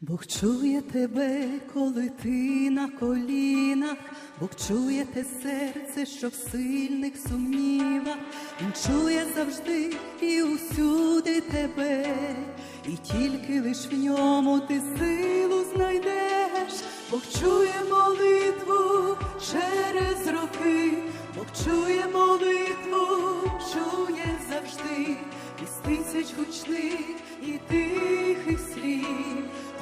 Бог чує тебе, коли ти на колінах, Бог чує те серце, що в сильних сумнівах, Він чує завжди і усюди тебе, і тільки лиш в ньому ти силу знайдеш, Бог чує молитву через роки, Бог чує молитву, чує завжди, із тисяч гучних і тихих слів.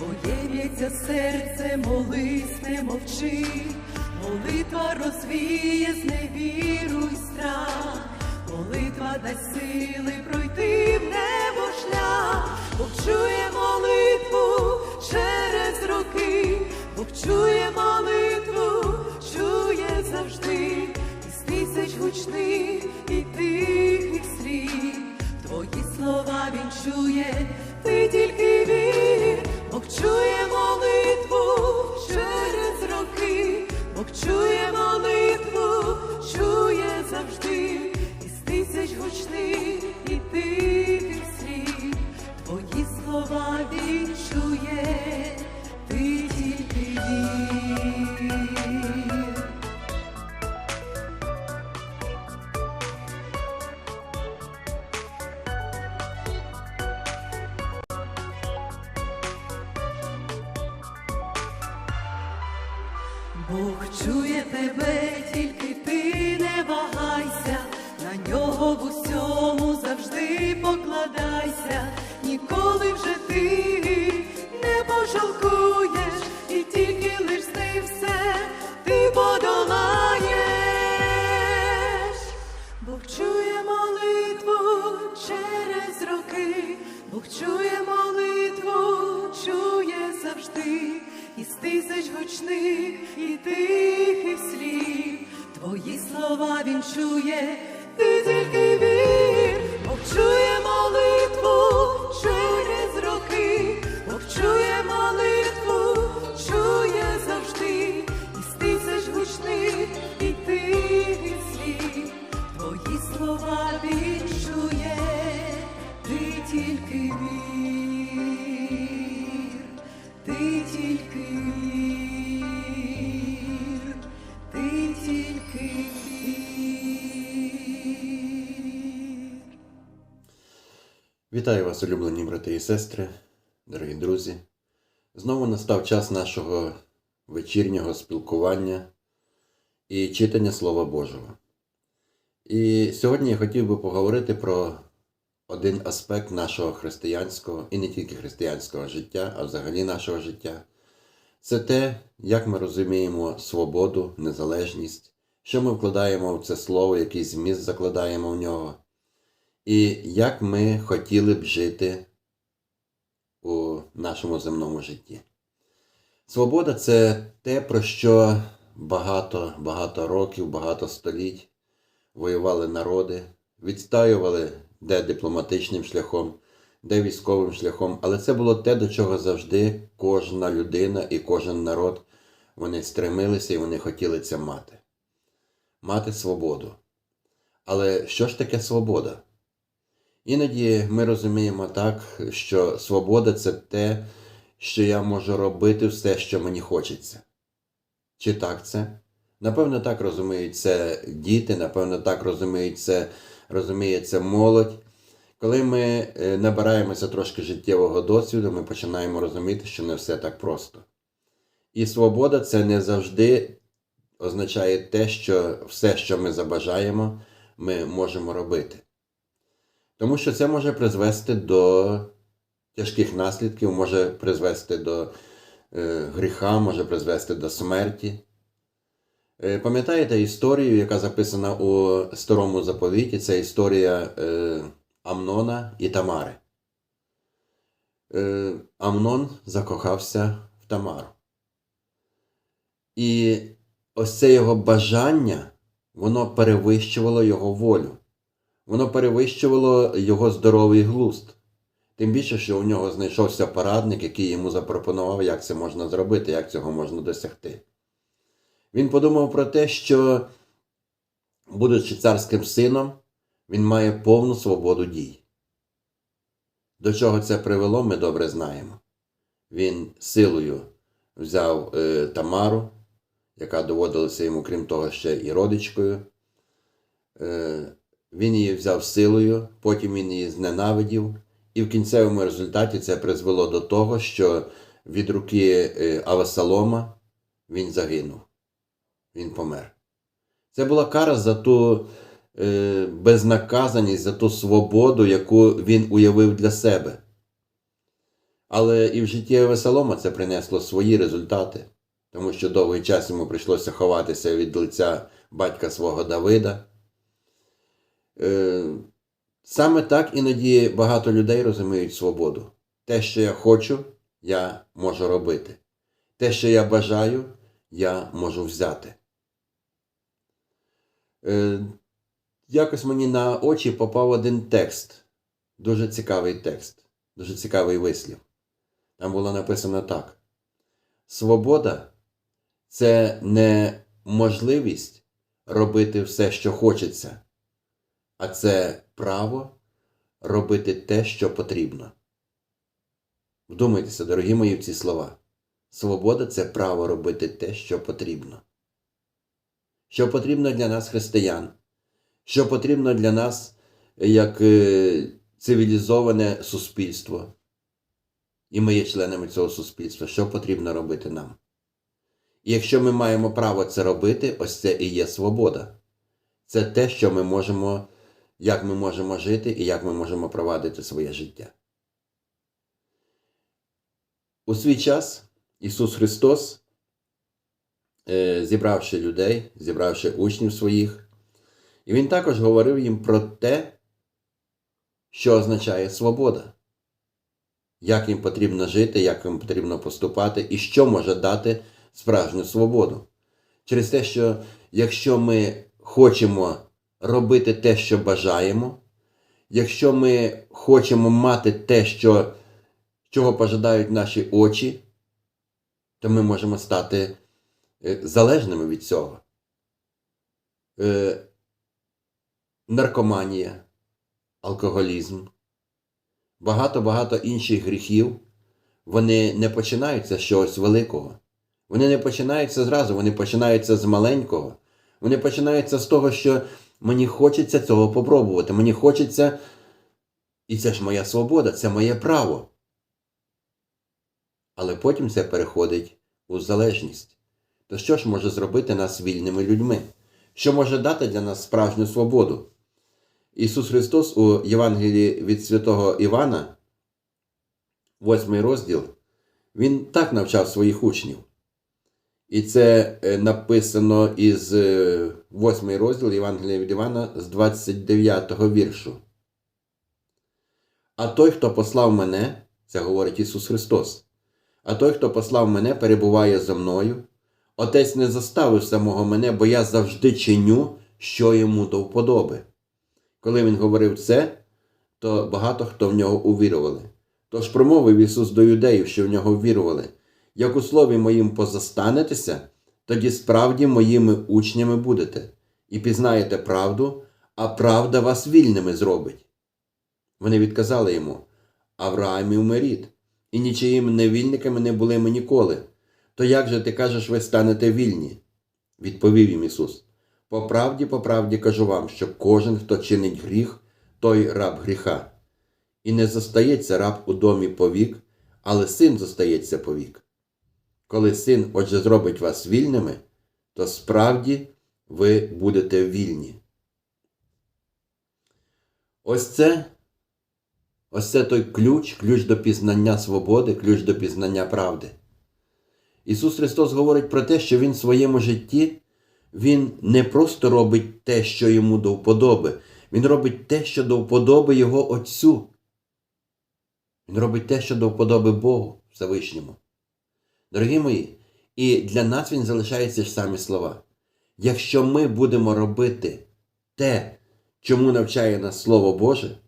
Твоє б'ється серце, молись, не мовчи, молитва розвіє зневіру й страх, молитва дасть сили пройти в небо шлях, Бог чує молитву через роки, Бог чує молитву, чує завжди, із тисяч гучних і тихих слів. Твої слова він чує, Бог Бог чує тебе, тільки ти не вагайся, на нього в усьому завжди покладайся, ніколи вже ти не пожалкуєш, Він чує, ти тільки вір, Бог чує молитву через роки, Бог чує молитву, чує завжди, із тисяч гучних і тихих слів. Твої слова він чує, ти тільки вір, Вітаю вас, улюблені брати і сестри, дорогі друзі. Знову настав час нашого вечірнього спілкування і читання Слова Божого. І сьогодні я хотів би поговорити про один аспект нашого християнського і не тільки християнського життя, а взагалі нашого життя. Це те, як ми розуміємо свободу, незалежність, що ми вкладаємо в це слово, який зміст закладаємо в нього і як ми хотіли б жити у нашому земному житті. Свобода це те, про що багато, багато років, багато століть воювали народи, відстаювали де дипломатичним шляхом, де військовим шляхом, але це було те, до чого завжди кожна людина і кожен народ вони стремилися і вони хотіли це мати. Мати свободу. Але що ж таке свобода? Іноді ми розуміємо так, що свобода це те, що я можу робити все, що мені хочеться. Чи так це? Напевно, так розуміють це діти, напевно, так розуміють це, розуміє це молодь. Коли ми е, набираємося трошки життєвого досвіду, ми починаємо розуміти, що не все так просто. І свобода це не завжди означає те, що все, що ми забажаємо, ми можемо робити. Тому що це може призвести до тяжких наслідків, може призвести до е, гріха, може призвести до смерті. Е, пам'ятаєте історію, яка записана у старому заповіті? Це історія е, Амнона і Тамари. е, Амнон закохався в Тамару. І ось це його бажання, воно перевищувало його волю. Воно перевищувало його здоровий глузд. Тим більше, що у нього знайшовся порадник, який йому запропонував, як це можна зробити, як цього можна досягти. Він подумав про те, що, будучи царським сином, він має повну свободу дій. До чого це привело, ми добре знаємо. Він силою взяв е, Тамару, яка доводилася йому, крім того, ще і родичкою. Е, він її взяв силою, потім він її зненавидів, і в кінцевому результаті це призвело до того, що від руки е, Авесалома він загинув. Він помер. Це була кара за ту е, безнаказаність, за ту свободу, яку він уявив для себе. Але і в житті Авесалома це принесло свої результати, тому що довгий час йому прийшлося ховатися від лиця батька свого Давида. Е, Саме так іноді багато людей розуміють свободу. Те, що я хочу, я можу робити. Те, що я бажаю, я можу взяти. Е, Якось мені на очі попав один текст. Дуже цікавий текст, дуже цікавий вислів. Там було написано так: Свобода це не можливість робити все, що хочеться, а це право робити те, що потрібно. Вдумайтеся, дорогі мої, в ці слова. Свобода це право робити те, що потрібно. Що потрібно для нас, християн, що потрібно для нас як е, цивілізоване суспільство. І ми є членами цього суспільства, що потрібно робити нам. І якщо ми маємо право це робити, ось це і є свобода. Це те, що ми можемо, як ми можемо жити і як ми можемо провадити своє життя. У свій час Ісус Христос, е, зібравши людей, зібравши учнів своїх, і Він також говорив їм про те, що означає свобода, як їм потрібно жити, як їм потрібно поступати і що може дати справжню свободу. Через те, що якщо ми хочемо робити те, що бажаємо, якщо ми хочемо мати те, що, чого пожадають наші очі, то ми можемо стати е, залежними від цього. Е, Наркоманія, алкоголізм, багато-багато інших гріхів, вони не починаються з чогось великого. Вони не починаються зразу, вони починаються з маленького. Вони починаються з того, що мені хочеться цього попробувати. Мені хочеться, і це ж моя свобода, це моє право. Але потім це переходить у залежність. То що ж може зробити нас вільними людьми? Що може дати для нас справжню свободу? Ісус Христос у Євангелії від святого Івана, 8 розділ, Він так навчав своїх учнів. І це е, написано із 8 розділ Євангелія від Івана з 29 віршу. А той, хто послав мене, це говорить Ісус Христос, а той, хто послав мене, перебуває зо мною. Отець не заставив самого мене, бо я завжди чиню, що йому до вподоби. Коли він говорив це, то багато хто в нього увірували. Тож промовив Ісус до юдеїв, що в нього ввірували. Як у слові моїм позастанетеся, тоді справді моїми учнями будете, і пізнаєте правду, а правда вас вільними зробить. Вони відказали йому Авраамів ми і нічиїм невільниками не були ми ніколи. То як же ти кажеш, ви станете вільні? Відповів їм Ісус. По правді, по правді кажу вам, що кожен, хто чинить гріх, той раб гріха. І не зостається раб у домі повік, але син зостається повік. Коли син, отже, зробить вас вільними, то справді ви будете вільні. Ось це, ось це той ключ, ключ до пізнання свободи, ключ до пізнання правди. Ісус Христос говорить про те, що Він в своєму житті Він не просто робить те, що йому до вподоби, Він робить те, що до вподоби Його Отцю. Він робить те, що до вподоби Богу Всевишньому. Дорогі мої, і для нас він залишається ж самі слова. Якщо ми будемо робити те, чому навчає нас Слово Боже,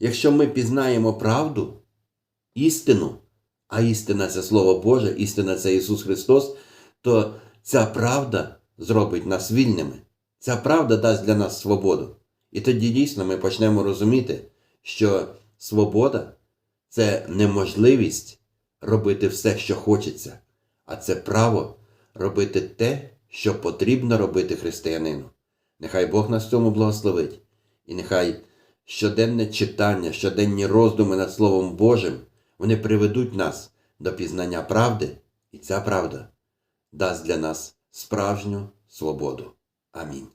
якщо ми пізнаємо правду, істину, а істина це Слово Боже, істина це Ісус Христос, то ця правда зробить нас вільними. Ця правда дасть для нас свободу. І тоді дійсно ми почнемо розуміти, що свобода це неможливість робити все, що хочеться, а це право робити те, що потрібно робити християнину. Нехай Бог нас цьому благословить, і нехай щоденне читання, щоденні роздуми над Словом Божим, вони приведуть нас до пізнання правди, і ця правда дасть для нас справжню свободу. Амінь.